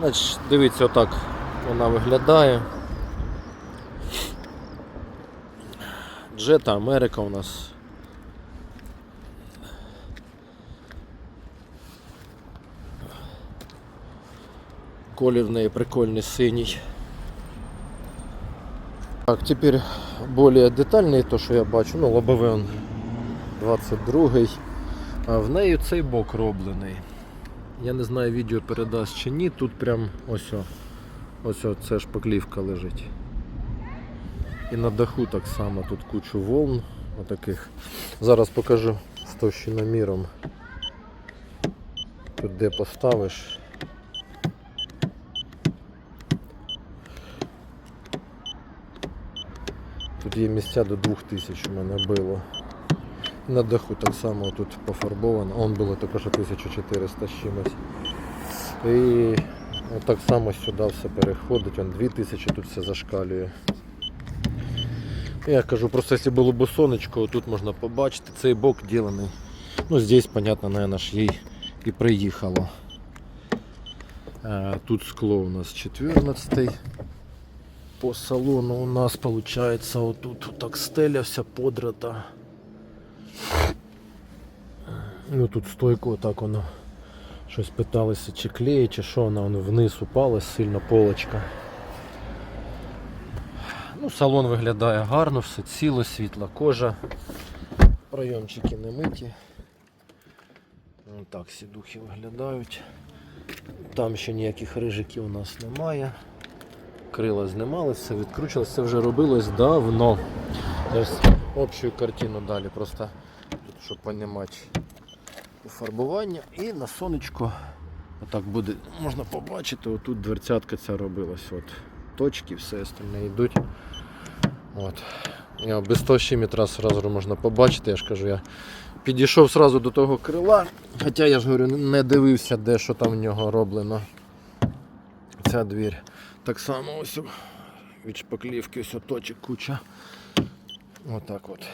Значить, дивіться, отак вона виглядає. Джета Америка у нас. Колір в неї прикольний синій. Так, тепер більш детальний, то що я бачу, ну лобовий он 22-й. А в неї цей бок роблений. Я не знаю, відео передасть чи ні. Тут прям ось о, ось о, це шпаклівка лежить. І на даху так само тут кучу волн отаких. Зараз покажу з товщиноміром. Тут де поставиш. Тут є місця до 2000 у мене було. На даху так само тут пофарбовано. Он було також 1400 з чимось. І так само сюди все переходить. Он 2000 тут все зашкалює. Я кажу, просто якщо було б сонечко, тут можна побачити. Цей бок ділений. Ну здесь, понятно, наверное, ж їй і приїхало. А, Тут скло у нас 14 По салону у нас виходить отут так стеля вся подрата. Ну тут стойку отак воно щось питалося, чи клеє, чи що воно вниз упала сильно полочка. Ну, салон виглядає гарно, все ціло, світла кожа. Пройомчики не миті. Ось так сідухи виглядають. Там ще ніяких рижиків у нас немає. Крила знімалися, все відкручувалося, це вже робилось давно. Ось общу картину далі, просто щоб розуміти фарбування і на сонечко отак буде, можна побачити, отут дверцятка ця робилась. От. Точки, все остальне йдуть. От. Я без тощиметра сразу можна побачити, я ж кажу, я підійшов сразу до того крила, хоча я ж говорю, не дивився, де що там в нього роблено. Ця двір. Так само ось від шпаклівки ось точок куча. Отак от.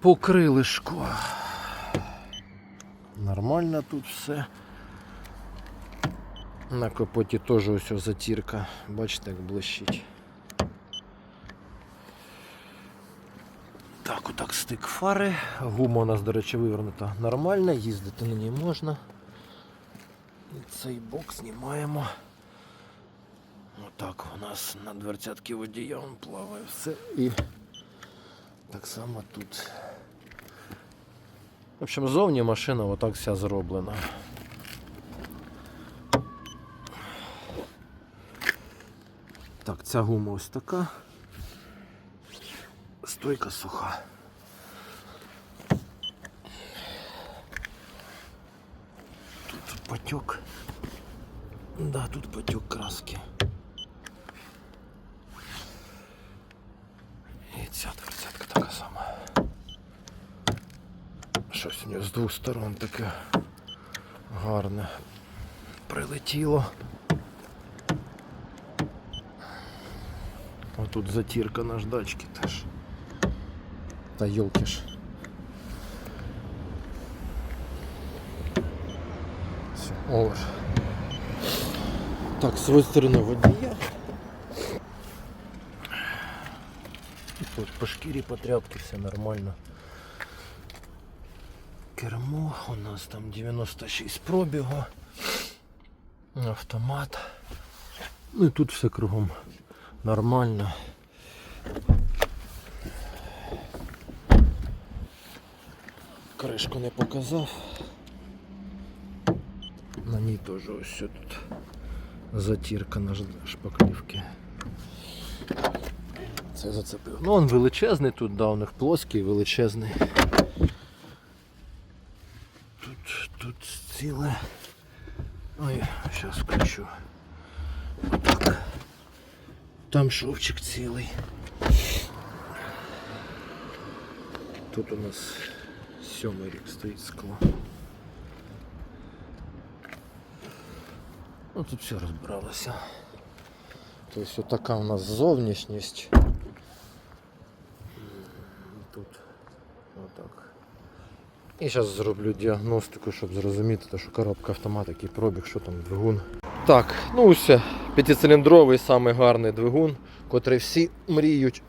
По крилишку. Нормально тут все. На капоті теж ось затірка. Бачите, як блищить. Так, отак стик фари. Гума у нас, до речі, вивернута нормально, їздити на ній можна. І цей бок знімаємо. Отак у нас на дверцятки водія плаває все. І так само тут. В общем, зовні машина отак вся зроблена. Так, ця гума ось така. Стойка суха. Тут потек. Да, тут потек краски. Щось у нього з двох сторон таке гарне прилетіло. А тут затірка наждачки теж. Та йолки ж. Все, овер. Так, з цієї сторони водія. І Тут по шкірі, по тряпці все нормально. Кермо у нас там 96 пробігу. Автомат. Ну і тут все кругом нормально. Кришку не показав. На ній теж ось все тут затірка на шпаклівки. Це зацепив. Ну він величезний тут, да, у них плоский, величезний. Тут, тут ціле. Ой, зараз включу. Отак. Там шовчик цілий. Тут у нас сьомий рік стоїть скло. Ну тут все розбиралося. Тобто така у нас зовнішність. Тут отак. І зараз зроблю діагностику, щоб зрозуміти, те, що коробка автомат, який пробіг, що там двигун. Так, ну все, п'ятициліндровий самий гарний двигун, котрий всі мріють.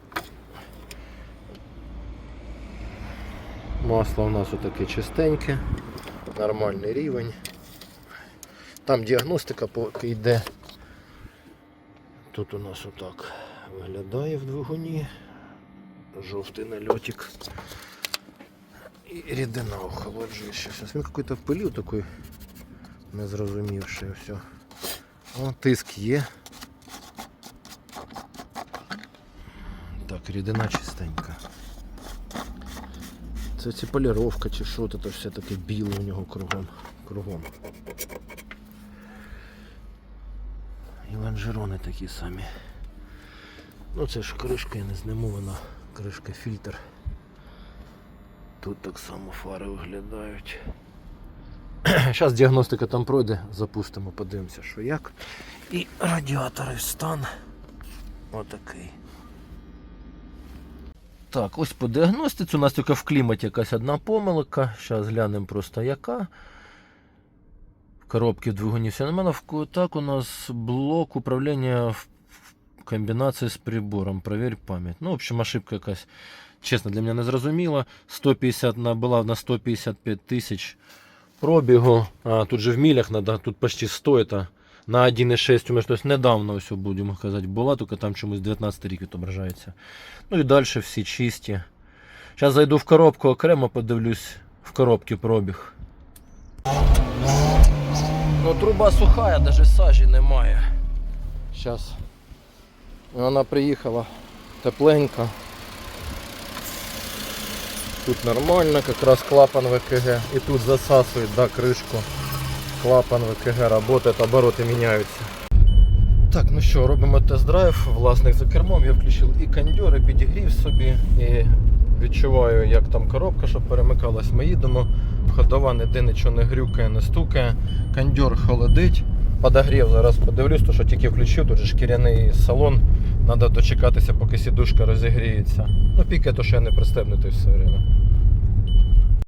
Масло у нас отаке чистеньке, нормальний рівень. Там діагностика поки йде. Тут у нас отак виглядає в двигуні. Жовтий нальотик. І рідина охолоджуюча. Зараз він какой-то в пилі такий незрозумівший все. О, тиск є. Так, рідина чистенька. Це ці поліровка чи що, це все таке біле у нього кругом. кругом. І лонжерони такі самі. Ну це ж кришка, я не зніму, кришка фільтр. Тут так само фари виглядають. Зараз діагностика там пройде, запустимо, подивимося, що як. І радіатори стан. Отакий. Так, ось по діагностиці. У нас тільки в кліматі якась одна помилка. Зараз глянемо просто яка. В коробці в двигуні все. В- Так у нас блок управління в комбінації з прибором. Проверь пам'ять. Ну, в общем, ошибка якась. Чесно, для мене не зрозуміла. 150 на, була на 155 тисяч пробігу. А, тут же в милях надо, тут почти 100 это на 1,6 умеш. Тобто недавно все будемо казати була, тільки там чомусь 19 рік відображається. Ну і далі всі чисті. Зараз зайду в коробку окремо, подивлюсь в коробці пробіг. Ну труба суха, навіть сажі немає. Зараз. Вона приїхала тепленька. Тут нормально, якраз клапан ВКГ. І тут засасують да, кришку. Клапан ВКГ работает, обороти міняються. Так, ну що, робимо тест-драйв. Власник за кермом. Я включив і кондьор, і підігрів собі. І відчуваю, як там коробка, щоб перемикалась. Ми їдемо. Ходова ніде нічого не грюкає, не стукає. Кондьор холодить. Подогрів зараз подивлюсь, то що тільки включив, тут же шкіряний салон. Треба дочекатися, поки сідушка розігріється. Ну, пікає, то що я не пристебнутий все время.